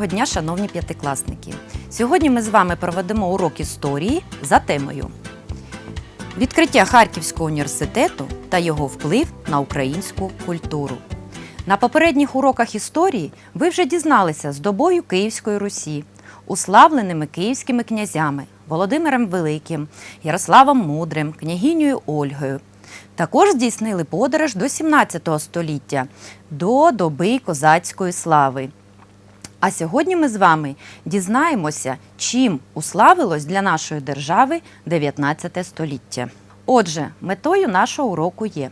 Доброго дня, шановні п'ятикласники! Сьогодні ми з вами проведемо урок історії за темою Відкриття Харківського університету та його вплив на українську культуру. На попередніх уроках історії ви вже дізналися з добою Київської Русі, уславленими київськими князями Володимиром Великим, Ярославом Мудрим, княгинею Ольгою. Також здійснили подорож до 17 століття, до доби козацької слави. А сьогодні ми з вами дізнаємося, чим уславилось для нашої держави 19 століття. Отже, метою нашого уроку є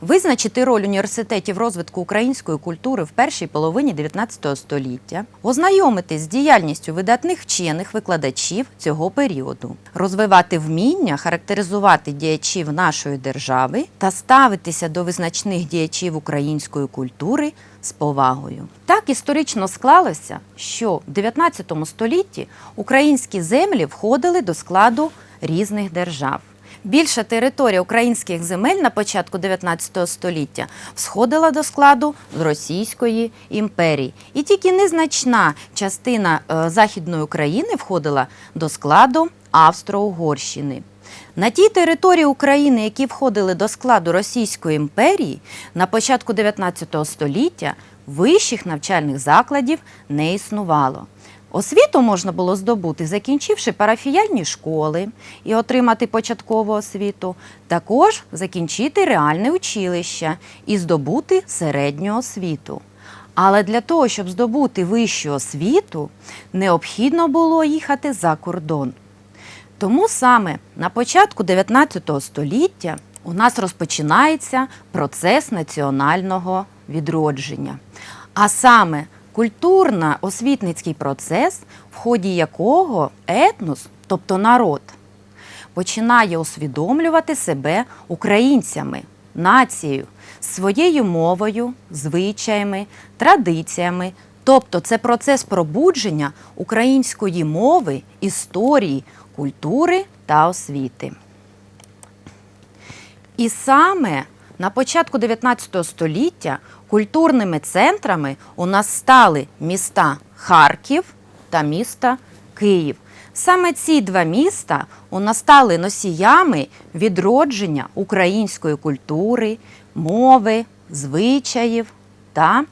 визначити роль університетів розвитку української культури в першій половині 19 століття, ознайомитись з діяльністю видатних вчених викладачів цього періоду, розвивати вміння, характеризувати діячів нашої держави та ставитися до визначних діячів української культури з повагою. Так історично склалося, що в 19 столітті українські землі входили до складу різних держав. Більша територія українських земель на початку 19 століття сходила до складу Російської імперії, і тільки незначна частина е, Західної України входила до складу Австро-Угорщини. На тій території України, які входили до складу Російської імперії, на початку 19 століття вищих навчальних закладів не існувало. Освіту можна було здобути, закінчивши парафіяльні школи і отримати початкову освіту, також закінчити реальне училище і здобути середню освіту. Але для того, щоб здобути вищу освіту, необхідно було їхати за кордон. Тому саме на початку 19 століття у нас розпочинається процес національного відродження. А саме культурно-освітницький процес, в ході якого етнос, тобто народ, починає усвідомлювати себе українцями, нацією, своєю мовою, звичаями, традиціями. Тобто це процес пробудження української мови, історії, культури та освіти. І саме на початку 19 століття культурними центрами у нас стали міста Харків та міста Київ. Саме ці два міста у нас стали носіями відродження української культури, мови, звичаїв та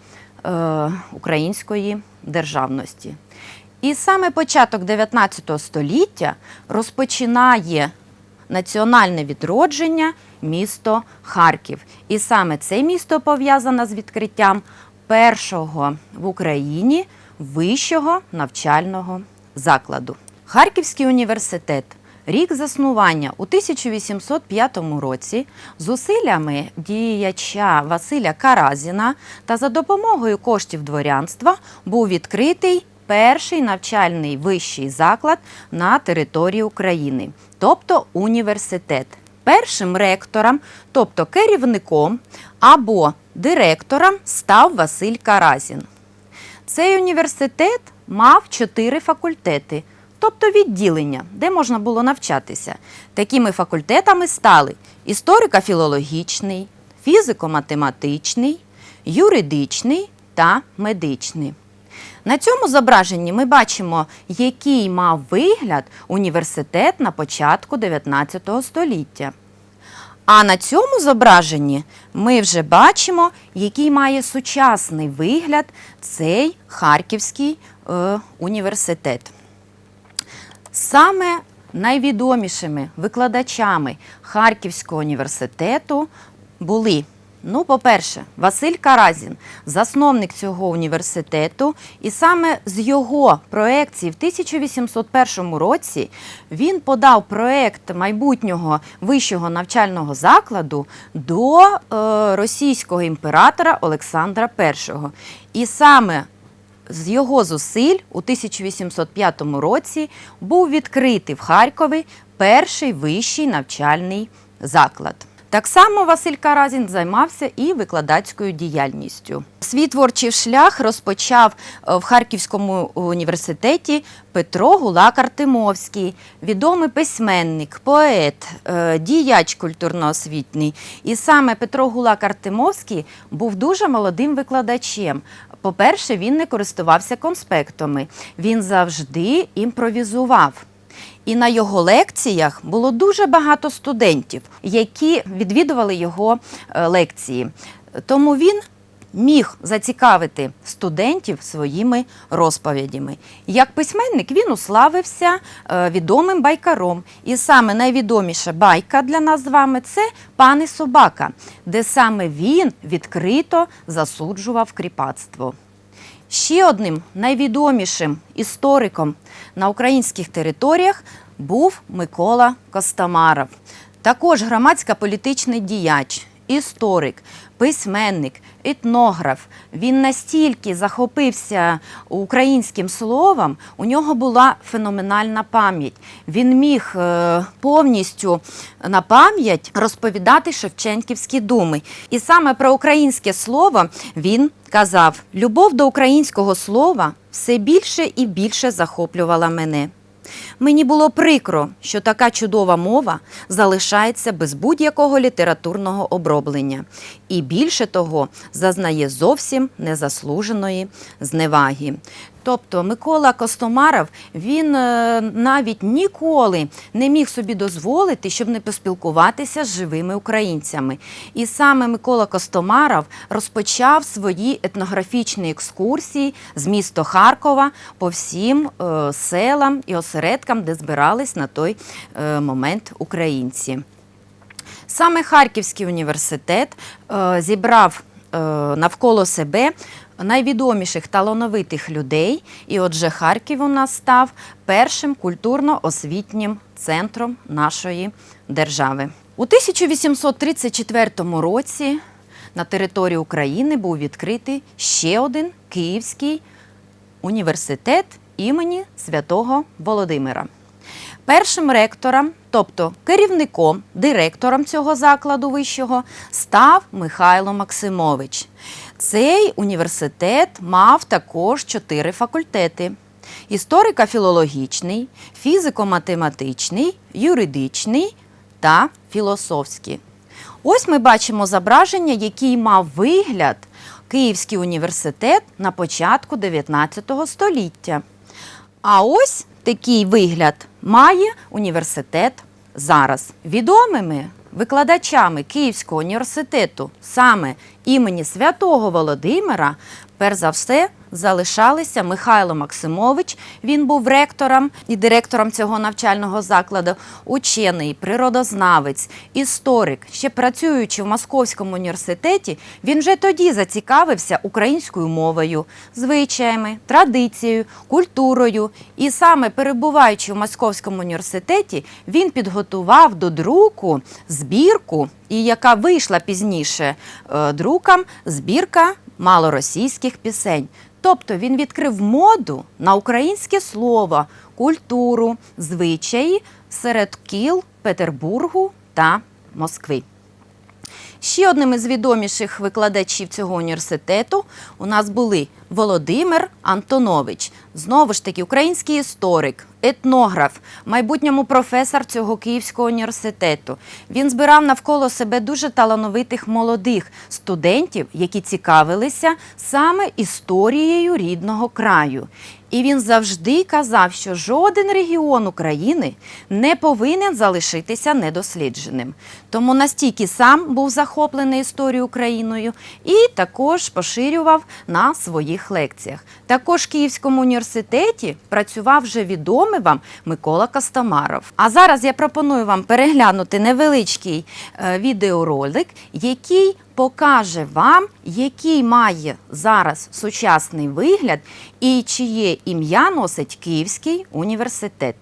е, української державності. І саме початок 19 століття розпочинає національне відродження місто Харків. І саме це місто пов'язане з відкриттям першого в Україні вищого навчального закладу. Харківський університет. Рік заснування у 1805 році зусиллями діяча Василя Каразіна та за допомогою коштів дворянства був відкритий перший навчальний вищий заклад на території України, тобто університет. Першим ректором, тобто керівником або директором, став Василь Каразін. Цей університет мав чотири факультети, тобто відділення, де можна було навчатися. Такими факультетами стали історико-філологічний, фізико-математичний, юридичний та медичний. На цьому зображенні ми бачимо, який мав вигляд університет на початку 19 століття. А на цьому зображенні ми вже бачимо, який має сучасний вигляд цей Харківський е, університет. Саме найвідомішими викладачами Харківського університету були Ну, по-перше, Василь Каразін, засновник цього університету, і саме з його проекції в 1801 році він подав проект майбутнього вищого навчального закладу до е, російського імператора Олександра І. І саме з його зусиль у 1805 році був відкритий в Харкові перший вищий навчальний заклад. Так само Василь Каразін займався і викладацькою діяльністю. Свій творчий шлях розпочав е, в Харківському університеті Петро Гулак Артемовський, відомий письменник, поет, е, діяч культурно-освітній. І саме Петро Гулак Артемовський був дуже молодим викладачем. По-перше, він не користувався конспектами, він завжди імпровізував. І на його лекціях було дуже багато студентів, які відвідували його е, лекції. Тому він міг зацікавити студентів своїми розповідями. Як письменник він уславився е, відомим байкаром. І саме найвідоміша байка для нас з вами це пан і собака, де саме він відкрито засуджував кріпацтво. Ще одним найвідомішим істориком на українських територіях був Микола Костомаров. Також громадсько-політичний діяч, історик, письменник, етнограф. Він настільки захопився українським словом, у нього була феноменальна пам'ять. Він міг е, повністю на пам'ять розповідати Шевченківські думи. І саме про українське слово він казав: любов до українського слова все більше і більше захоплювала мене. Мені було прикро, що така чудова мова залишається без будь-якого літературного оброблення, і більше того, зазнає зовсім незаслуженої зневаги. Тобто Микола Костомаров він е, навіть ніколи не міг собі дозволити, щоб не поспілкуватися з живими українцями. І саме Микола Костомаров розпочав свої етнографічні екскурсії з міста Харкова по всім е, селам і осередкам, де збирались на той е, момент українці. Саме Харківський університет зібрав навколо себе найвідоміших талановитих людей. І отже, Харків у нас став першим культурно-освітнім центром нашої держави. У 1834 році на території України був відкритий ще один Київський університет імені святого Володимира. Першим ректором, тобто керівником, директором цього закладу вищого, став Михайло Максимович. Цей університет мав також чотири факультети: історико-філологічний, фізико-математичний, юридичний та філософський. Ось ми бачимо зображення, який мав вигляд Київський університет на початку 19 століття. А ось такий вигляд має університет зараз. Відомими викладачами Київського університету саме імені святого Володимира, перш за все, залишалися Михайло Максимович. Він був ректором і директором цього навчального закладу, учений, природознавець, історик. Ще працюючи в Московському університеті, він вже тоді зацікавився українською мовою, звичаями, традицією, культурою. І саме перебуваючи в Московському університеті, він підготував до друку збірку, і яка вийшла пізніше е, друкам, збірка малоросійських пісень. Тобто він відкрив моду на українське слово, культуру, звичаї серед кіл Петербургу та Москви. Ще одним із відоміших викладачів цього університету у нас були Володимир Антонович, знову ж таки, український історик, етнограф, майбутньому професор цього Київського університету. Він збирав навколо себе дуже талановитих молодих студентів, які цікавилися саме історією рідного краю. І він завжди казав, що жоден регіон України не повинен залишитися недослідженим. Тому настільки сам був захоплений історією Україною і також поширював на своїх лекціях. Також в Київському університеті працював вже відомий вам Микола Костомаров. А зараз я пропоную вам переглянути невеличкий е, відеоролик, який покаже вам, який має зараз сучасний вигляд і чиє ім'я носить Київський університет.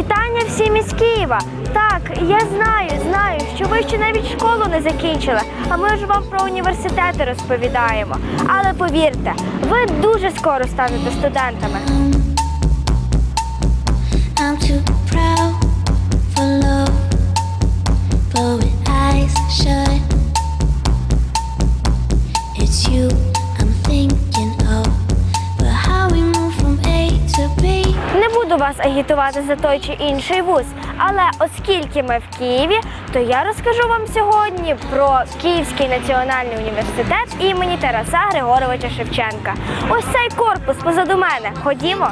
Вітання всім із Києва. Так, я знаю, знаю, що ви ще навіть школу не закінчили, а ми ж вам про університети розповідаємо. Але повірте, ви дуже скоро станете студентами. I'm too proud for love, but with eyes shut, it's you буду вас агітувати за той чи інший вуз, але оскільки ми в Києві, то я розкажу вам сьогодні про Київський національний університет імені Тараса Григоровича Шевченка. Ось цей корпус позаду мене. Ходімо.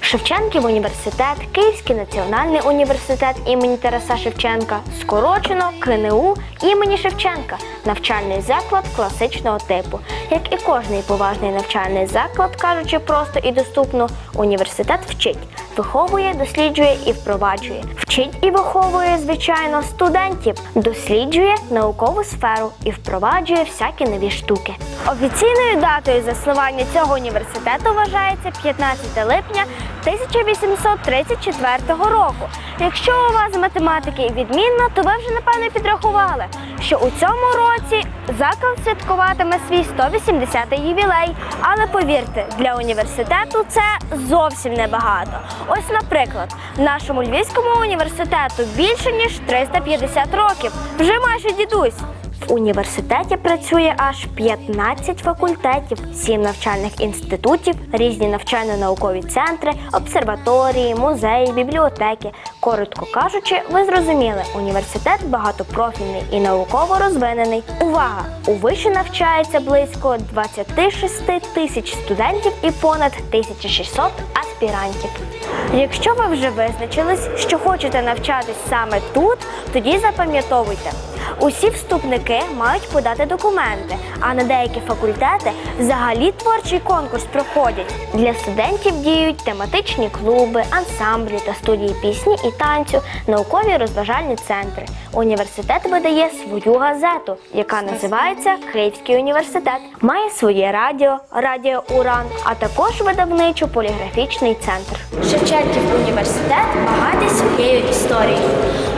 Шевченків університет, Київський національний університет імені Тараса Шевченка, скорочено КНУ імені Шевченка, навчальний заклад класичного типу. Як і кожний поважний навчальний заклад, кажучи просто і доступно, університет вчить, виховує, досліджує і впроваджує. Вчить і виховує, звичайно, студентів, досліджує наукову сферу і впроваджує всякі нові штуки. Офіційною датою заснування цього університету вважається 15 липня 1834 року. Якщо у вас з математики відмінно, то ви вже напевно підрахували, що у цьому році заклад святкуватиме свій 180-й ювілей. Але повірте, для університету це зовсім небагато. Ось, наприклад, нашому львівському університету більше ніж 350 років. Вже майже дідусь. В університеті працює аж 15 факультетів, 7 навчальних інститутів, різні навчально-наукові центри, обсерваторії, музеї, бібліотеки. Коротко кажучи, ви зрозуміли, університет багатопрофільний і науково розвинений. Увага! У виші навчається близько 26 тисяч студентів і понад 1600 аспірантів. Якщо ви вже визначились, що хочете навчатись саме тут, тоді запам'ятовуйте. Усі вступники мають подати документи, а на деякі факультети взагалі творчий конкурс проходять. Для студентів діють тематичні клуби, ансамблі та студії пісні і танцю, наукові розважальні центри. Університет видає свою газету, яка називається Київський університет. Має своє радіо, радіо Уран, а також видавничо-поліграфічний центр. Шевченків університет багатий своєю історією.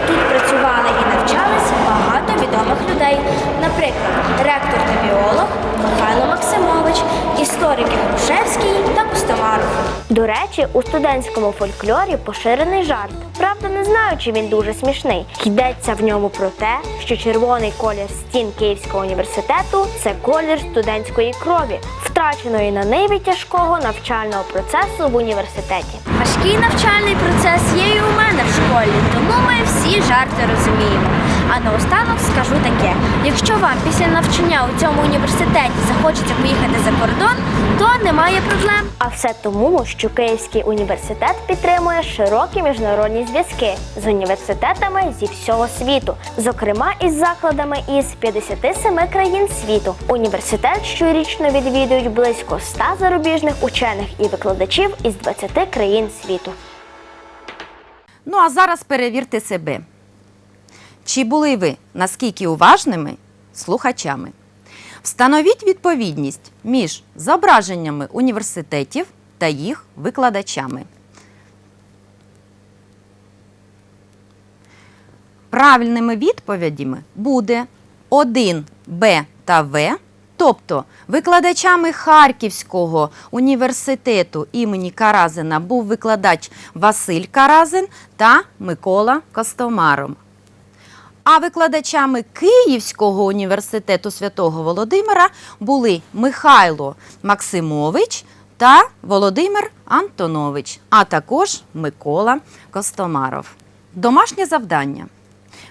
Тут працювали і навчались багато відомих людей. Наприклад, ректор та біолог Михайло Максимович, історики Грушевський та Кустомаров. До речі, у студентському фольклорі поширений жарт. Правда, не знаю, чи він дуже смішний. Йдеться в ньому про те, що червоний колір стін Київського університету це колір студентської крові, втраченої на ниві тяжкого навчального процесу в університеті. Важкий навчальний процес є і у мене в школі, тому ми всі жарти розуміємо. А наостанок скажу таке: якщо вам після навчання у цьому університеті захочеться поїхати за кордон, то немає проблем. А все тому, що Київський університет підтримує широкі міжнародні зв'язки з університетами зі всього світу, зокрема із закладами із 57 країн світу. Університет щорічно відвідують близько 100 зарубіжних учених і викладачів із 20 країн світу. Ну а зараз перевірте себе. Чи були ви наскільки уважними слухачами? Встановіть відповідність між зображеннями університетів та їх викладачами. Правильними відповідями буде 1 Б та В, тобто викладачами Харківського університету імені Каразина був викладач Василь Каразин та Микола Костомаром. А викладачами Київського університету святого Володимира були Михайло Максимович та Володимир Антонович, а також Микола Костомаров. Домашнє завдання.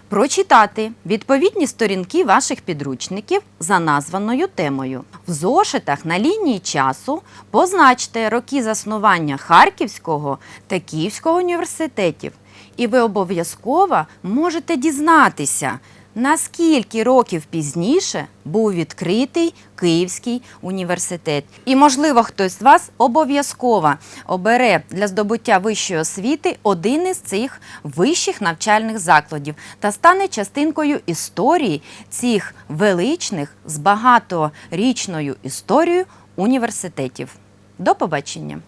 Прочитати відповідні сторінки ваших підручників за названою темою. В зошитах на лінії часу позначте роки заснування Харківського та Київського університетів. І ви обов'язково можете дізнатися, наскільки років пізніше був відкритий Київський університет. І, можливо, хтось з вас обов'язково обере для здобуття вищої освіти один із цих вищих навчальних закладів та стане частинкою історії цих величних з багаторічною історією університетів. До побачення!